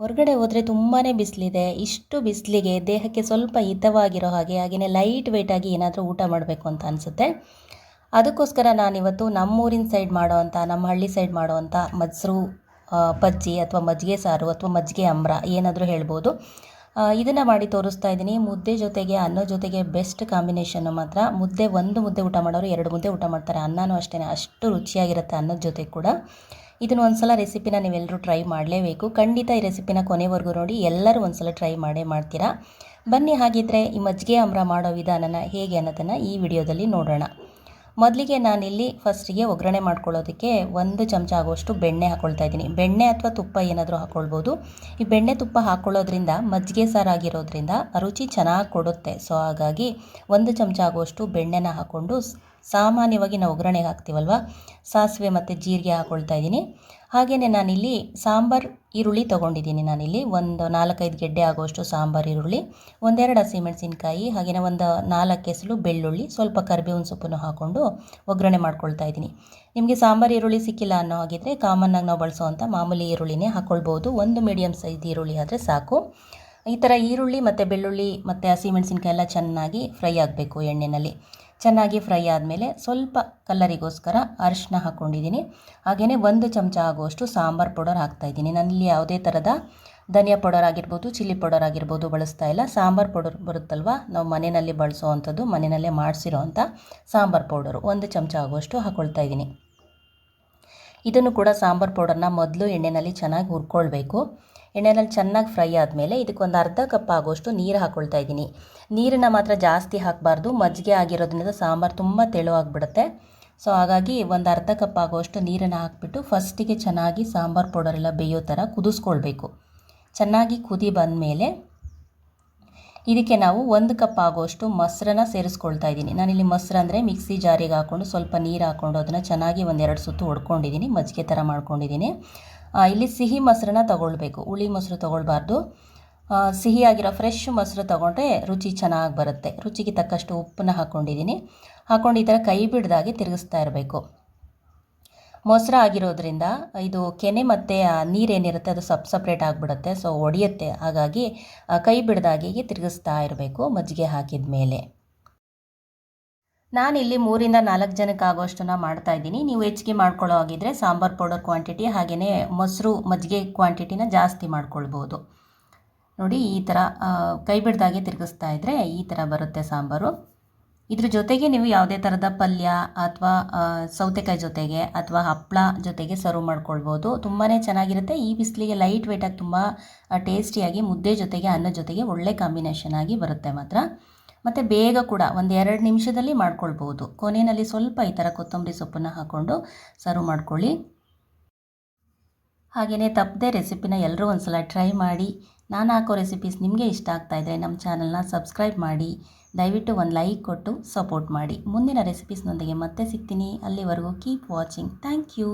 ಹೊರಗಡೆ ಹೋದರೆ ತುಂಬಾ ಬಿಸಿಲಿದೆ. ಇಷ್ಟು ಬಿಸಿಲಿಗೆ ದೇಹಕ್ಕೆ ಸ್ವಲ್ಪ ಹಿತವಾಗಿರೋ ಹಾಗೆ ಹಾಗೆಯೇ ಲೈಟ್ ವೆಯ್ಟಾಗಿ ಏನಾದರೂ ಊಟ ಮಾಡಬೇಕು ಅಂತ ಅನಿಸುತ್ತೆ. ಅದಕ್ಕೋಸ್ಕರ ನಾನಿವತ್ತು ನಮ್ಮೂರಿನ ಸೈಡ್ ಮಾಡೋವಂಥ ನಮ್ಮ ಹಳ್ಳಿ ಸೈಡ್ ಮಾಡೋವಂಥ ಮೊಸರು ಬಜ್ಜಿ ಅಥವಾ ಮಜ್ಜಿಗೆ ಸಾರು ಅಥವಾ ಮಜ್ಜಿಗೆ ಅಂಬ್ರ ಏನಾದರೂ ಹೇಳ್ಬೋದು. ಇದನ್ನು ಮಾಡಿ ತೋರಿಸ್ತಾ ಇದ್ದೀನಿ. ಮುದ್ದೆ ಜೊತೆಗೆ, ಅನ್ನ ಜೊತೆಗೆ ಬೆಸ್ಟ್ ಕಾಂಬಿನೇಷನ್ನು ಮಾತ್ರ. ಮುದ್ದೆ ಒಂದು ಮುದ್ದೆ ಊಟ ಮಾಡೋರು ಎರಡು ಮುದ್ದೆ ಊಟ ಮಾಡ್ತಾರೆ. ಅನ್ನನೂ ಅಷ್ಟೇ ಅಷ್ಟು ರುಚಿಯಾಗಿರುತ್ತೆ ಅನ್ನದ ಜೊತೆ ಕೂಡ. ಇದನ್ನು ಒಂದ್ಸಲ ರೆಸಿಪಿನ ನೀವೆಲ್ಲರೂ ಟ್ರೈ ಮಾಡಲೇಬೇಕು. ಖಂಡಿತ ಈ ರೆಸಿಪಿನ ಕೊನೆವರೆಗೂ ನೋಡಿ, ಎಲ್ಲರೂ ಒಂದ್ಸಲ ಟ್ರೈ ಮಾಡೇ ಮಾಡ್ತೀರಾ? ಬನ್ನಿ ಹಾಗಿದ್ದರೆ ಈ ಮಜ್ಜಿಗೆ ಅಮ್ರ ಮಾಡೋ ವಿಧಾನನ ಹೇಗೆ ಅನ್ನೋದನ್ನು ಈ ವಿಡಿಯೋದಲ್ಲಿ ನೋಡೋಣ. ಮೊದಲಿಗೆ ನಾನಿಲ್ಲಿ ಫಸ್ಟಿಗೆ ಒಗ್ಗರಣೆ ಮಾಡ್ಕೊಳ್ಳೋದಕ್ಕೆ ಒಂದು ಚಮಚ ಆಗುವಷ್ಟು ಬೆಣ್ಣೆ ಹಾಕ್ಕೊಳ್ತಾ ಇದ್ದೀನಿ. ಬೆಣ್ಣೆ ಅಥವಾ ತುಪ್ಪ ಏನಾದರೂ ಹಾಕ್ಕೊಳ್ಬೋದು ಈ ಬೆಣ್ಣೆ ತುಪ್ಪ ಹಾಕ್ಕೊಳ್ಳೋದ್ರಿಂದ ಮಜ್ಜಿಗೆ ಸಾರಾಗಿರೋದ್ರಿಂದ ರುಚಿ ಚೆನ್ನಾಗಿ ಕೊಡುತ್ತೆ. ಸೊ ಹಾಗಾಗಿ ಒಂದು ಚಮಚ ಆಗುವಷ್ಟು ಬೆಣ್ಣೆನ ಹಾಕ್ಕೊಂಡು ಸಾಮಾನ್ಯವಾಗಿ ನಾವು ಒಗ್ಗರಣೆಗೆ ಹಾಕ್ತೀವಲ್ವ? ಸಾಸಿವೆ ಮತ್ತು ಜೀರಿಗೆ ಹಾಕ್ಕೊಳ್ತಾ ಇದ್ದೀನಿ. ಹಾಗೆಯೇ ನಾನಿಲ್ಲಿ ಸಾಂಬಾರು ಈರುಳ್ಳಿ ತೊಗೊಂಡಿದ್ದೀನಿ ನಾನಿಲ್ಲಿ. ಒಂದು ನಾಲ್ಕೈದು ಗೆಡ್ಡೆ ಆಗುವಷ್ಟು ಸಾಂಬಾರು ಈರುಳ್ಳಿ, ಒಂದೆರಡು ಹಸಿಮೆಣಸಿನ್ಕಾಯಿ ಹಾಗೆಯೇ ಒಂದು ನಾಲ್ಕು ಎಸಲು ಬೆಳ್ಳುಳ್ಳಿ, ಸ್ವಲ್ಪ ಕರಿಬೇವಿನ ಸೊಪ್ಪನ್ನು ಹಾಕ್ಕೊಂಡು ಒಗ್ಗರಣೆ ಮಾಡ್ಕೊಳ್ತಾ ಇದ್ದೀನಿ. ನಿಮಗೆ ಸಾಂಬಾರು ಈರುಳ್ಳಿ ಸಿಕ್ಕಿಲ್ಲ ಅನ್ನೋ ಹಾಗಿದ್ರೆ ಕಾಮನ್ನಾಗಿ ನಾವು ಬಳಸುವಂಥ ಮಾಮೂಲಿ ಈರುಳ್ಳಿನೇ ಹಾಕ್ಕೊಳ್ಬೋದು ಒಂದು ಮೀಡಿಯಮ್ ಸೈಜ್ ಈರುಳ್ಳಿ ಆದರೆ ಸಾಕು. ಈ ಥರ ಈರುಳ್ಳಿ ಮತ್ತು ಬೆಳ್ಳುಳ್ಳಿ ಮತ್ತು ಹಸಿಮೆಣಸಿನ್ಕಾಯಿ ಎಲ್ಲ ಚೆನ್ನಾಗಿ ಫ್ರೈ ಆಗಬೇಕು ಎಣ್ಣೆಯಲ್ಲಿ ಚೆನ್ನಾಗಿ ಫ್ರೈ ಆದಮೇಲೆ ಸ್ವಲ್ಪ ಕಲ್ಲರಿಗೋಸ್ಕರ ಅರಿಶಿನ ಹಾಕ್ಕೊಂಡಿದ್ದೀನಿ. ಹಾಗೆಯೇ ಒಂದು ಚಮಚ ಆಗುವಷ್ಟು ಸಾಂಬಾರು ಪೌಡರ್ ಹಾಕ್ತಾಯಿದ್ದೀನಿ ನನ್ನಲ್ಲಿ ಯಾವುದೇ ಥರದ ಧನಿಯಾ ಪೌಡರ್ ಆಗಿರ್ಬೋದು, ಚಿಲ್ಲಿ ಪೌಡರ್ ಆಗಿರ್ಬೋದು ಬಳಸ್ತಾ ಇಲ್ಲ. ಸಾಂಬಾರು ಪೌಡರ್ ಬರುತ್ತಲ್ವ? ನಾವು ಮನೆಯಲ್ಲಿ ಬಳಸುವಂಥದ್ದು ಮನೆಯಲ್ಲೇ ಮಾಡಿಸಿರೋ ಅಂಥ ಸಾಂಬಾರು ಪೌಡರು. ಒಂದು ಚಮಚ ಆಗುವಷ್ಟು ಹಾಕ್ಕೊಳ್ತಾ ಇದ್ದೀನಿ. ಇದನ್ನು ಕೂಡ ಸಾಂಬಾರು ಪೌಡರ್ನ ಮೊದಲು ಎಣ್ಣೆಯಲ್ಲಿ ಚೆನ್ನಾಗಿ ಹುರ್ಕೊಳ್ಬೇಕು. ಎಣ್ಣೆಯಲ್ಲಿ ಚೆನ್ನಾಗಿ ಫ್ರೈ ಆದಮೇಲೆ ಇದಕ್ಕೊಂದು ಅರ್ಧ ಕಪ್ ಆಗೋಷ್ಟು ನೀರು ಹಾಕ್ಕೊಳ್ತಾ ಇದ್ದೀನಿ. ನೀರನ್ನು ಮಾತ್ರ ಜಾಸ್ತಿ ಹಾಕಬಾರ್ದು. ಮಜ್ಜಿಗೆ ಆಗಿರೋದ್ರಿಂದ ಸಾಂಬಾರು ತುಂಬ ತೆಳುವಾಗಿಬಿಡುತ್ತೆ. ಸೊ ಹಾಗಾಗಿ ಒಂದು ಅರ್ಧ ಕಪ್ ಆಗೋಷ್ಟು ನೀರನ್ನು ಹಾಕಿಬಿಟ್ಟು ಫಸ್ಟಿಗೆ ಚೆನ್ನಾಗಿ ಸಾಂಬಾರು ಪೌಡರೆಲ್ಲ ಬೇಯೋ ಥರ ಕುದಿಸ್ಕೊಳ್ಬೇಕು. ಚೆನ್ನಾಗಿ ಕುದಿ ಬಂದಮೇಲೆ ಇದಕ್ಕೆ ನಾವು ಒಂದು ಕಪ್ ಆಗೋಷ್ಟು ಮೊಸರನ್ನ ಸೇರಿಸ್ಕೊಳ್ತಾ ಇದ್ದೀನಿ. ನಾನಿಲ್ಲಿ ಮೊಸರು ಅಂದರೆ ಮಿಕ್ಸಿ ಜಾರಿಗೆ ಹಾಕ್ಕೊಂಡು ಸ್ವಲ್ಪ ನೀರು ಹಾಕ್ಕೊಂಡು ಅದನ್ನು ಚೆನ್ನಾಗಿ ಒಂದೆರಡು ಸುತ್ತು ಹೊಡ್ಕೊಂಡಿದ್ದೀನಿ ಮಜ್ಜಿಗೆ ಥರ ಮಾಡ್ಕೊಂಡಿದ್ದೀನಿ. ಇಲ್ಲಿ ಸಿಹಿ ಮೊಸರನ್ನ ತಗೊಳ್ಬೇಕು. ಹುಳಿ ಮೊಸರು ತೊಗೊಳ್ಬಾರ್ದು. ಸಿಹಿಯಾಗಿರೋ ಫ್ರೆಶ್ ಮೊಸರು ತೊಗೊಂಡ್ರೆ ರುಚಿ ಚೆನ್ನಾಗಿ ಬರುತ್ತೆ. ರುಚಿಗೆ ತಕ್ಕಷ್ಟು ಉಪ್ಪನ್ನ ಹಾಕ್ಕೊಂಡಿದ್ದೀನಿ ಹಾಕ್ಕೊಂಡು ಈ ಥರ ಕೈ ಬಿಡ್ದಾಗೆ ತಿರುಗಿಸ್ತಾ ಇರಬೇಕು. ಮೊಸರು ಆಗಿರೋದ್ರಿಂದ ಇದು ಕೆನೆ ಮತ್ತು ನೀರೇನಿರುತ್ತೆ ಅದು ಸಪ್ ಸಪ್ರೇಟ್ ಆಗಿಬಿಡುತ್ತೆ. ಸೊ ಒಡೆಯುತ್ತೆ. ಹಾಗಾಗಿ ಕೈ ಬಿಡ್ದಾಗೆ ತಿರುಗಿಸ್ತಾ ಇರಬೇಕು ಮಜ್ಜಿಗೆ ಹಾಕಿದ ಮೇಲೆ ನಾನಿಲ್ಲಿ ಮೂರಿಂದ ನಾಲ್ಕು ಜನಕ್ಕೆ ಆಗೋಷ್ಟನ್ನು ಮಾಡ್ತಾ ಇದ್ದೀನಿ. ನೀವು ಹೆಚ್ಚಿಗೆ ಮಾಡ್ಕೊಳ್ಳೋ ಹಾಗಿದ್ರೆ ಸಾಂಬಾರು ಪೌಡರ್ ಕ್ವಾಂಟಿಟಿ ಹಾಗೆಯೇ ಮೊಸರು ಮಜ್ಜಿಗೆ ಕ್ವಾಂಟಿಟಿನ ಜಾಸ್ತಿ ಮಾಡ್ಕೊಳ್ಬೋದು. ನೋಡಿ, ಈ ಥರ ಕೈ ಬಿಡ್ದಾಗೆ ತಿರುಗಿಸ್ತಾ ಇದ್ದರೆ ಈ ಥರ ಬರುತ್ತೆ ಸಾಂಬಾರು. ಇದ್ರ ಜೊತೆಗೆ ನೀವು ಯಾವುದೇ ಥರದ ಪಲ್ಯ ಅಥವಾ ಸೌತೆಕಾಯಿ ಜೊತೆಗೆ ಅಥವಾ ಹಪ್ಪಳ ಜೊತೆಗೆ ಸರ್ವ್ ಮಾಡ್ಕೊಳ್ಬೋದು. ತುಂಬಾ ಚೆನ್ನಾಗಿರುತ್ತೆ. ಈ ಬಿಸಿಲಿಗೆ ಲೈಟ್ ವೆಯ್ಟಾಗಿ ತುಂಬ ಟೇಸ್ಟಿಯಾಗಿ ಮುದ್ದೆ ಜೊತೆಗೆ, ಅನ್ನ ಜೊತೆಗೆ ಒಳ್ಳೆ ಕಾಂಬಿನೇಷನ್ ಆಗಿ ಬರುತ್ತೆ ಮಾತ್ರ. ಮತ್ತು ಬೇಗ ಕೂಡ ಒಂದು ಎರಡು ನಿಮಿಷದಲ್ಲಿ ಮಾಡ್ಕೊಳ್ಬೋದು ಕೊನೆಯಲ್ಲಿ ಸ್ವಲ್ಪ ಈ ಥರ ಕೊತ್ತಂಬರಿ ಸೊಪ್ಪನ್ನು ಹಾಕ್ಕೊಂಡು ಸರ್ವ್ ಮಾಡ್ಕೊಳ್ಳಿ. ಹಾಗೆಯೇ ತಪ್ಪದೆ ರೆಸಿಪಿನ ಎಲ್ಲರೂ ಒಂದು ಸಲ ಟ್ರೈ ಮಾಡಿ. ನಾನು ಹಾಕೋ ರೆಸಿಪೀಸ್ ನಿಮಗೆ ಇಷ್ಟ ಆಗ್ತಾಯಿದ್ರೆ ನಮ್ಮ ಚಾನಲ್ನ ಸಬ್ಸ್ಕ್ರೈಬ್ ಮಾಡಿ. ದಯವಿಟ್ಟು ಒಂದು ಲೈಕ್ ಕೊಟ್ಟು ಸಪೋರ್ಟ್ ಮಾಡಿ. ಮುಂದಿನ ರೆಸಿಪೀಸ್ನೊಂದಿಗೆ ಮತ್ತೆ ಸಿಗ್ತೀನಿ. ಅಲ್ಲಿವರೆಗೂ ಕೀಪ್ ವಾಚಿಂಗ್ ಥ್ಯಾಂಕ್ ಯು